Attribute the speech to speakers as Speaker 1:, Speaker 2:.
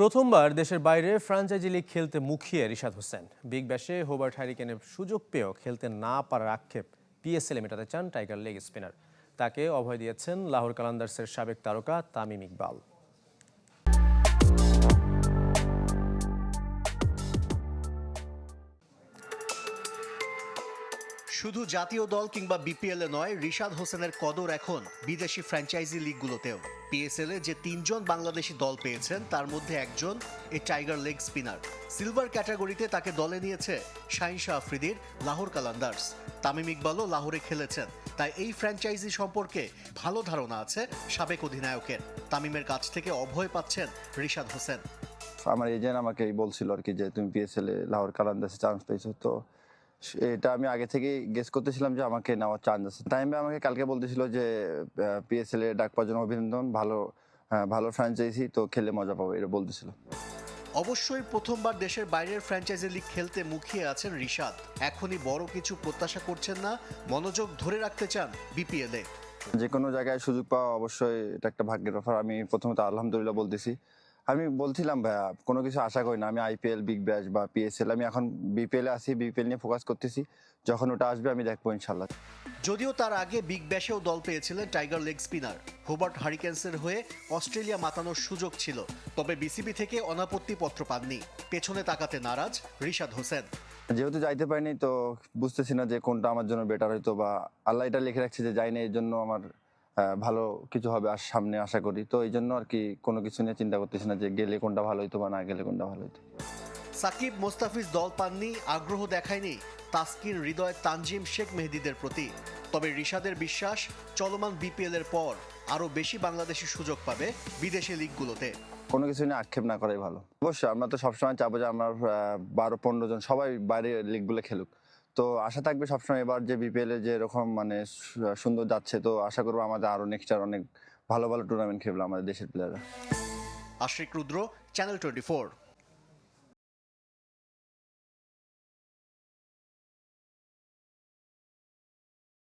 Speaker 1: প্রথমবার দেশের বাইরে ফ্রাঞ্চাইজি লিগ খেলতে মুখিয়ে রিশাদ হোসেন। বিগ ব্যাশে হোবার্ট হ্যারিকেনের সুযোগ পেয়েও খেলতে না পারার আক্ষেপ পিএসএলে মেটাতে চান টাইগার লেগ স্পিনার। তাকে অভয় দিয়েছেন লাহোর কালান্দার্সের সাবেক তারকা তামিম ইকবাল।
Speaker 2: শুধু জাতীয় দল কিংবা বিপিএল এ নয়, রিশাদ হোসেনের কদর এখন বিদেশি ফ্র্যাঞ্চাইজি লিগগুলোতেও। পিএসএল এ যে তিনজন বাংলাদেশি দল পেয়েছেন, তার মধ্যে একজন এই টাইগার লেগ স্পিনার সিলভার ক্যাটাগরিতে তাকে দলে নিয়েছে শাহিনশা আফ্রিদির, লাহোর কালান্দার্স। তামিম ইকবালও লাহোরে খেলেছেন। তাই এই ফ্র্যাঞ্চাইজি সম্পর্কে ভালো ধারণা আছে সাবেক অধিনায়কের। তামিমের কাছ থেকে অভয় পাচ্ছেন রিশাদ হোসেন।
Speaker 3: আমার এজেন্ট আমাকে বলছিল আর কি যে, তুমি পিএসএল এ লাহোর কালান্দাসে চান্স পেয়েছ, তো এটা আমি আগে থেকেই গেস করতেছিলাম যে আমাকে নেওয়ার চান্স আছে। টাইমে আমাকে কালকে বলতেছিল যে পিএসএল এ ডাক পাওয়ার জন্য অভিনন্দন ভালো হ্যাঁ, ভালো ফ্র্যাঞ্চাইজি তো খেলে মজা পাবো এটা বলতেছিল।
Speaker 2: অবশ্যই প্রথমবার দেশের বাইরের ফ্র্যাঞ্চাইজি লিগ খেলতে মুখিয়ে আছেন রিশাদ। এখনই বড় কিছু প্রত্যাশা করছেন না মনোযোগ ধরে রাখতে চান বিপিএল এ।
Speaker 3: যে কোনো জায়গায় সুযোগ পাওয়া অবশ্যই এটা একটা ভাগ্যের ব্যাপার। আমি প্রথমত আলহামদুলিল্লাহ বলতেছি আমি বলছিলাম ভাইয়া কোনো কিছু আশা করি না। আমি আইপিএল বিগ ব্যাচ বা পিএসএল আমি এখন বিপিএল এ আছি বিপিএল নিয়ে ফোকাস করতেছি। যখন ওটা আসবে আমি দেখব ইনশাল্লাহ
Speaker 2: যদিও তার আগে বিগ ব্যাশেও দল পেয়েছিলেন টাইগার লেগ স্পিনার। হোবার্ট হারিকেন্সের হয়ে অস্ট্রেলিয়া মাতানোর সুযোগ ছিল তবে বিসিবি থেকে অনাপত্তি পত্র পাননি। পেছনে তাকাতে নারাজ রিশাদ হোসেন।
Speaker 3: যেহেতু যাইতে পারিনি তো বুঝতেছি না যে কোনটা আমার জন্য বেটার হইতো বা আল্লাহ এটা লিখে রাখছে যে যাইনি এর জন্য আমার ভালো কিছু হবে আর সামনে আশা করি। তো এই জন্য আর কি কোনো কিছু নিয়ে চিন্তা করতেছি না যে গেলে কোনটা ভালো হইতো বা না গেলে কোনটা ভালো হইতো।
Speaker 2: সাকিব মোস্তাফিজ দল পাননি আগ্রহ দেখায়নি। তাসকিন হৃদয় তানজিম শেখ মেহেদিদের প্রতি। তবে রিশাদের বিশ্বাস চলমান বিপিএল এর পর আরও বেশি বাংলাদেশি সুযোগ পাবে বিদেশি লিগগুলোতে।
Speaker 3: কোনো কিছু নিয়ে আক্ষেপ না করাই ভালো। অবশ্যই আমরা তো সবসময় চাবো যে আমার বারো পনেরো জন সবাই বাইরে লিগগুলো খেলুক। তো আশা থাকবে সবসময় এবার যে বিপিএল এ যে এরকম মানে সুন্দর যাচ্ছে, তো আশা করব আমাদের আরও নেক্সট আর অনেক ভালো ভালো টুর্নামেন্ট খেলবে আমাদের দেশের প্লেয়াররা
Speaker 2: আশ্রিক রুদ্র চ্যানেল টোয়েন্টি